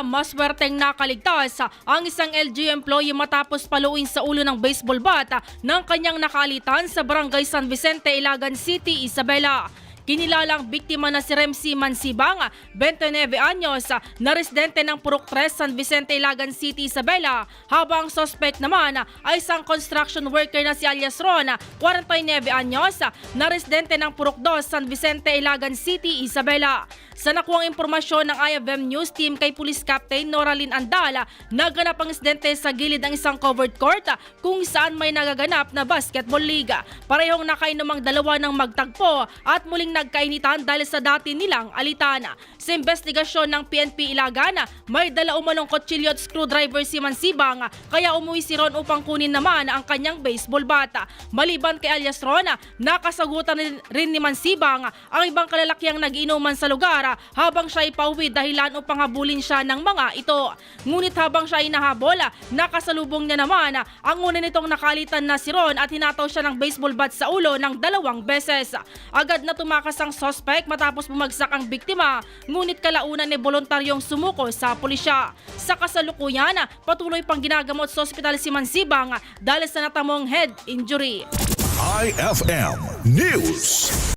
Maswerteng nakaligtas ang isang LGU employee matapos paluin sa ulo ng baseball bat ng kanyang nakalitan sa barangay San Vicente, Ilagan City, Isabela. Kinilalang biktima na si Remsi Mansibang, 29 anyos, na residente ng Purok 3, San Vicente, Ilagan City, Isabela, habang suspect naman ay isang construction worker na si alias Ron, 49 anyos, na residente ng Purok 2, San Vicente, Ilagan City, Isabela. Sa nakuwang impormasyon ng IFM News Team kay Police Captain Noralyn Andala, naganap ang insidente sa gilid ng isang covered court kung saan may nagaganap na basketball liga. Parehong nakainomang dalawa ng magtagpo at muling nagkainitan dahil sa dati nilang alitana. Sa investigasyon ng PNP Ilagana, may dala umanong kutsilyo at screwdriver si Mansibang kaya umuwi si Ron upang kunin naman ang kanyang baseball bata. Maliban kay alias Ron, nakasagutan rin- ni Mansibang ang ibang kalalakiang nag-inuman sa lugar habang siya ay pauwi dahilan upang habulin siya ng mga ito. Ngunit habang siya ay nahabol, nakasalubong niya naman ang una nitong nakalitan na si Ron at hinataw siya ng baseball bat sa ulo ng dalawang beses. Agad na tumakas ang suspect matapos bumagsak ang biktima, ngunit kalaunan ni voluntaryong sumuko sa pulisya. Sa kasalukuyan, patuloy pang ginagamot sa ospital si Mansibang dahil sa natamong head injury. IFM News.